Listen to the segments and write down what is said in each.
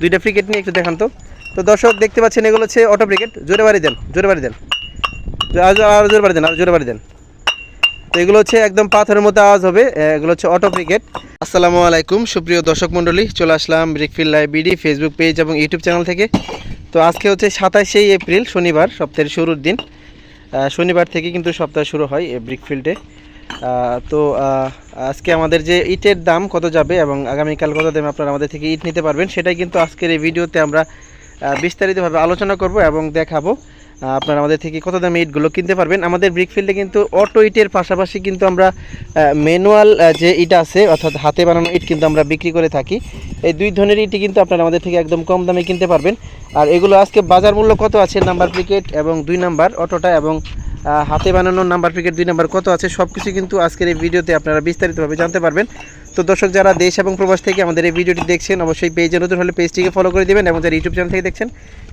দুইটা ব্রিকেট নিয়ে একটু দেখান তো। তো দর্শক, দেখতে পাচ্ছেন এগুলো হচ্ছে অটো ব্রিকেট জোরে বাড়ি দেন, জোরে বাড়ি দেন। আরও আরও জোরে বাড়ি দেন, আরও জোরে বাড়ি দেন। তো এগুলো হচ্ছে একদম পাথরের মতো আওয়াজ হবে এগুলো হচ্ছে অটো ক্রিকেট আসসালামু আলাইকুম, সুপ্রিয় দর্শক মণ্ডলী, চলে আসলাম ব্রিকফিল লাইব্রেরি ফেসবুক পেজ এবং ইউটিউব চ্যানেল থেকে। তো আজকে হচ্ছে সাতাশে এপ্রিল, শনিবার, সপ্তাহের শুরুর দিন। শনিবার থেকে কিন্তু সপ্তাহ শুরু হয় ব্রিকফিল্ডে তো আজকে আমাদের যে ইটের দাম কত যাবে এবং আগামীকাল কত দামে আপনারা আমাদের থেকে ইট নিতে পারবেন, সেটাই কিন্তু আজকের এই ভিডিওতে আমরা বিস্তারিতভাবে আলোচনা করব এবং দেখাবো আপনারা আমাদের থেকে কত দামে ইটগুলো কিনতে পারবেন। আমাদের ব্রিকফিল্ডে কিন্তু অটো ইটের পাশাপাশি কিন্তু আমরা ম্যানুয়াল যে ইট আছে, অর্থাৎ হাতে বানানো ইট কিন্তু আমরা বিক্রি করে থাকি। এই দুই ধরনের ইটই কিন্তু আপনারা আমাদের থেকে একদম কম দামে কিনতে পারবেন। আর এগুলো আজকে বাজার মূল্য কত আছে? নাম্বার প্রিকেট এবং দুই নাম্বার অটোটা এবং হাতে বানানো নাম্বার প্রিকেট দুই নাম্বার কত আছে? সব কিছু কিন্তু আজকের এই ভিডিওতে আপনারা বিস্তারিতভাবে জানতে পারবেন। তো দর্শক যারা দেশ এবং প্রবাস থেকে আমাদের এই ভিডিওটি দেখছেন, অবশ্যই পেজে নতুন হলে পেজটিকে ফলো করে দেবেন এবং যারা ইউটিউব চ্যানেল থেকে দেখছেন,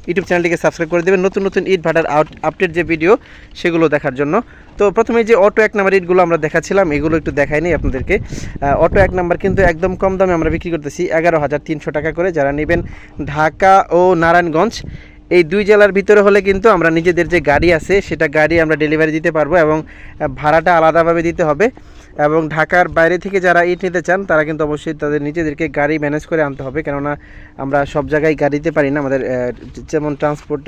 ইউটিউব চ্যানেলটিকে সাবস্ক্রাইব করে দেবেন। নতুন নতুন ইট ভাটার আউট আপডেট যে ভিডিও সেগুলো দেখার জন্য। তো প্রথমে যে অটো এক নাম্বার ইটগুলো আমরা দেখাচ্ছিলাম, এগুলো একটু দেখাই নিই আপনাদেরকে। অটো এক নাম্বার কিন্তু একদম কম দামে আমরা বিক্রি করতেছি এগারো হাজার তিনশো টাকা করে। যারা নেবেন ঢাকা ও নারায়ণগঞ্জ এই দুই জেলার ভিতরে হলে কিন্তু আমরা নিজেদের যে গাড়ি আছে, সেটা গাড়ি আমরা ডেলিভারি দিতে পারব এবং ভাড়াটা আলাদাভাবে দিতে হবে। এবং ঢাকার বাইরে থেকে যারা ইট নিতে চান, তারা কিন্তু অবশ্যই তাদের নিজেদেরকে গাড়ি ম্যানেজ করে আনতে হবে। কেননা আমরা সব জায়গায় গাড়ি দিতে পারি না, আমাদের যেমন ট্রান্সপোর্ট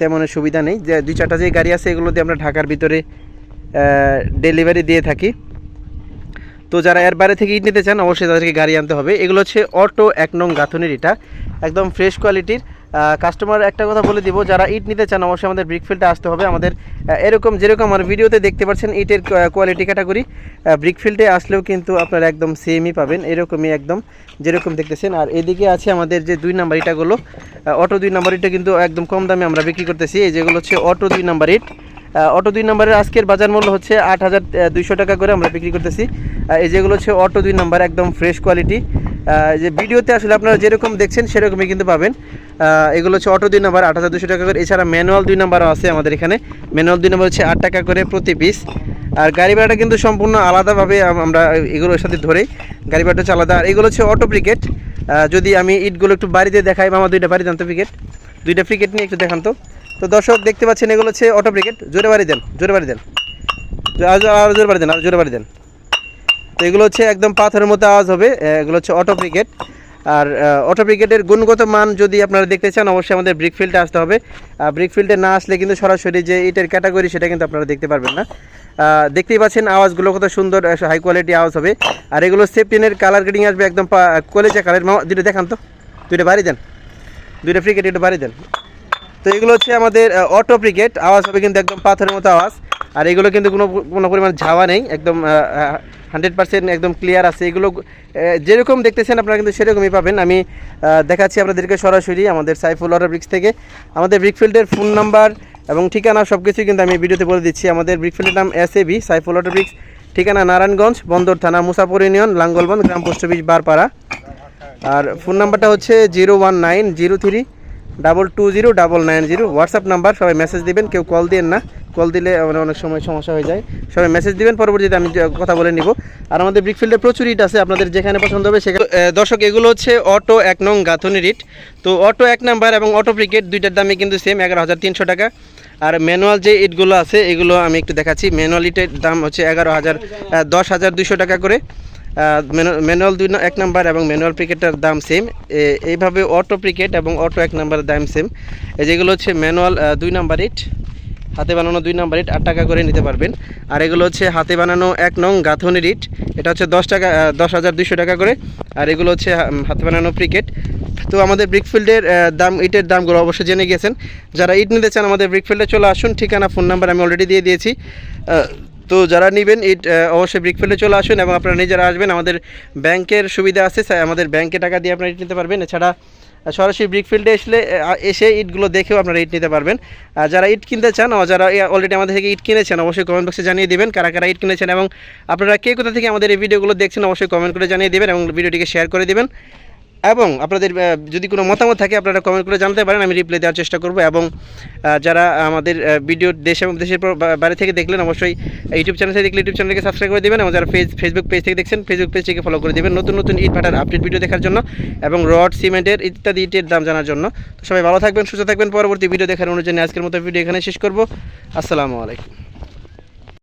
তেমন সুবিধা নেই। যে দুই চারটা যে গাড়ি আছে, এগুলো দিয়ে আমরা ঢাকার ভিতরে ডেলিভারি দিয়ে থাকি। তো যারা এর বাইরে থেকে ইট নিতে চান, অবশ্যই তাদেরকে গাড়ি আনতে হবে। এগুলো হচ্ছে অটো এক নং গাঁথনির ইটা। একদম ফ্রেশ কোয়ালিটির কাস্টমার একটা কথা বলে দিব, যারা ইট নিতে চান অবশ্যই আমাদের ব্রিকফিল্ডে আসতে হবে। আমাদের এরকম যেরকম আমার ভিডিওতে দেখতে পাচ্ছেন, ইটের কোয়ালিটি ক্যাটাগরি ব্রিকফিল্ডে আসলেও কিন্তু আপনারা একদম সেমই পাবেন, এরকমই একদম যেরকম দেখতেছেন। আর এদিকে আছে আমাদের যে দুই নাম্বার ইটাগুলো অটো দুই নাম্বার ইটা কিন্তু একদম কম দামে আমরা বিক্রি করতেছি। এই যেগুলো হচ্ছে অটো দুই নাম্বার ইট অটো দুই নম্বরের আজকের বাজার মূল্য হচ্ছে আট হাজার দুইশো টাকা করে আমরা বিক্রি করতেছি। এই যেগুলো হচ্ছে অটো দুই নাম্বার, একদম ফ্রেশ কোয়ালিটি যে ভিডিওতে আসলে আপনারা যেরকম দেখছেন, সেরকমই কিন্তু পাবেন। এগুলো হচ্ছে অটো দুই নাম্বার, আট হাজার দুশো টাকা করে। এছাড়া ম্যানুয়াল দুই নাম্বারও আছে আমাদের এখানে। ম্যানুয়াল দুই নাম্বার হচ্ছে আট টাকা করে প্রতি পিস আর গাড়ি ভাড়াটা কিন্তু সম্পূর্ণ আলাদাভাবে আম- আমরা এগুলোর সাথে ধরেই গাড়ি ভাড়াটা হচ্ছে আলাদা। আর এগুলো হচ্ছে অটো ব্রিকেট যদি আমি ইটগুলো একটু বাড়িতে দেখাই আমার দুইটা বাড়ি জানতো ব্রিকেট দুইটা ব্রিকেট নিয়ে একটু দেখান তো। তো দর্শক, দেখতে পাচ্ছেন এগুলো হচ্ছে অটো ব্রিকেট জোরে বাড়ি দেন, জোরে বাড়ি দেন। আরও জোরে বাড়ি দেন, আরও জোরে বাড়ি দেন। তো এগুলো হচ্ছে একদম পাথরের মতো আওয়াজ হবে এগুলো হচ্ছে অটো ব্রিকেট আর অটো ব্রিকেটের গুণগত মান যদি আপনারা দেখতে চান, অবশ্যই আমাদের ব্রিকফিল্ডে আসতে হবে। আর ব্রিকফিল্ডে না আসলে কিন্তু সরাসরি যে ইটের ক্যাটাগরি সেটা কিন্তু আপনারা দেখতে পারবেন না। দেখতেই পাচ্ছেন আওয়াজগুলো কত সুন্দর হাই কোয়ালিটি আওয়াজ হবে। আর এগুলো সেফটিনের কালার গ্রেডিং আসবে একদম কলেজা কালার দুটো দেখান তো। দুটো বাড়ি দেন। দুইটা ক্রিকেট একটু বাড়ি দেন। তো এগুলো হচ্ছে আমাদের অটো ক্রিকেট আওয়াজ হবে কিন্তু একদম পাথরের মতো আওয়াজ। আর এগুলো কিন্তু কোনো কোনো পরিমাণ ঝাওয়া নেই, একদম হান্ড্রেড পার্সেন্ট একদম ক্লিয়ার আছে। এগুলো যেরকম দেখতেছেন আপনারা কিন্তু সেরকমই পাবেন। আমি দেখাচ্ছি আপনাদেরকে সরাসরি আমাদের সাইফুল অটো ব্রিক্স থেকে। আমাদের ব্রিকফিল্ডের ফোন নাম্বার এবং ঠিকানা সব কিছুই কিন্তু আমি ভিডিওতে বলে দিচ্ছি। আমাদের ব্রিকফিল্ডের নাম S A B Saiful auto bricks ঠিকানা নারায়ণগঞ্জ, বন্দর থানা মুসাপুর ইউনিয়ন লাঙ্গলবন্দ গ্রাম পোস্ট অফিস, বারপাড়া। আর ফোন নাম্বারটা হচ্ছে zero one nine zero three double two zero double nine zero WhatsApp number সবাই মেসেজ দিবেন, কেউ কল দিন না। কল দিলে আমার অনেক সময় সমস্যা হয়ে যায়। সবাই মেসেজ দিবেন, পরবর্তীতে আমি কথা বলে নিব। আর আমাদের ব্রিকফিল্ডে প্রচুর ইট আছে, আপনাদের যেখানে পছন্দ হবে সেখানে দর্শক, এগুলো হচ্ছে অটো এক নং গাঁথনির ইট। তো, অটো এক নাম্বার এবং অটো ব্রিকেট দুইটার দামে কিন্তু সেম এগারো হাজার তিনশো টাকা। আর ম্যানুয়াল যে ইটগুলো আছে, এগুলো আমি একটু দেখাচ্ছি। ম্যানুয়াল ইটের দাম হচ্ছে এগারো হাজার দশ হাজার দুশো টাকা করে। ম্যানুয়াল দুই এক নাম্বার এবং ম্যানুয়াল প্রিকেটের দাম সেম এইভাবে অটো প্রিকেট এবং অটো এক নাম্বারের দাম সেম যেগুলো হচ্ছে ম্যানুয়াল দুই নাম্বার ইট হাতে বানানো দুই নাম্বার ইট আট টাকা করে নিতে পারবেন। আর এগুলো হচ্ছে হাতে বানানো এক নং গাঁথনির ইট এটা হচ্ছে দশ টাকা দশ হাজার দুইশো টাকা করে। আর এগুলো হচ্ছে হাতে বানানো ক্রিকেট তো আমাদের ব্রিকফিল্ডের দাম ইটের দামগুলো অবশ্যই জেনে গিয়েছেন। যারা ইট নিতে চান আমাদের ব্রিকফিল্ডে চলে আসুন। ঠিকানা ফোন নাম্বার আমি অলরেডি দিয়ে দিয়েছি। তো যারা নেবেন ইট অবশ্যই ব্রিকফিল্ডে চলে আসুন এবং আপনারা নিজেরা আসবেন। আমাদের ব্যাংকের সুবিধা আছে আমাদের ব্যাংকে টাকা দিয়ে আপনারা ইট নিতে পারবেন। এছাড়া সরাসরি ব্রিকফিল্ডে আহ, এসে ইটগুলো দেখেও আপনারা ইট নিতে পারবেন। আর যারা ইট কিনতে চান যারা অলরেডি আমাদের থেকে ইট কিনেছেন অবশ্যই কমেন্ট বক্সে জানিয়ে দেবেন কারা কারা ইট কিনেছেন এবং আপনারা কে কোথা থেকে আমাদের এই ভিডিওগুলো দেখছেন অবশ্যই কমেন্ট করে জানিয়ে দেবেন এবং ভিডিওটিকে শেয়ার করে দিবেন। এবং আপনাদের যদি কোনো মতামত থাকে, আপনারা কমেন্ট করে জানতে পারেন, আমি রিপ্লাই দেওয়ার চেষ্টা করব। এবং যারা আমাদের ভিডিও দেশ এবং দেশের বাইরে থেকে দেখলেন, অবশ্যই ইউটিউব চ্যানেল থেকে দেখলে ইউটিউব চ্যানেলকে সাবস্ক্রাইব করে দেবেন এবং যারা ফেস ফেসবুক পেজ থেকে দেখছেন ফেসবুক পেজটিকে ফলো করে দেবেন নতুন নতুন ইট ভাটার আপডেট ভিডিও দেখার জন্য এবং রড সিমেন্টের ইত্যাদি ইটের দাম জানার জন্য। সবাই ভালো থাকবেন, সুস্থ থাকবেন। পরবর্তী ভিডিও দেখার অনুযায়ী আজকের মতো ভিডিও এখানে শেষ করব। আসসালামু আলাইকুম।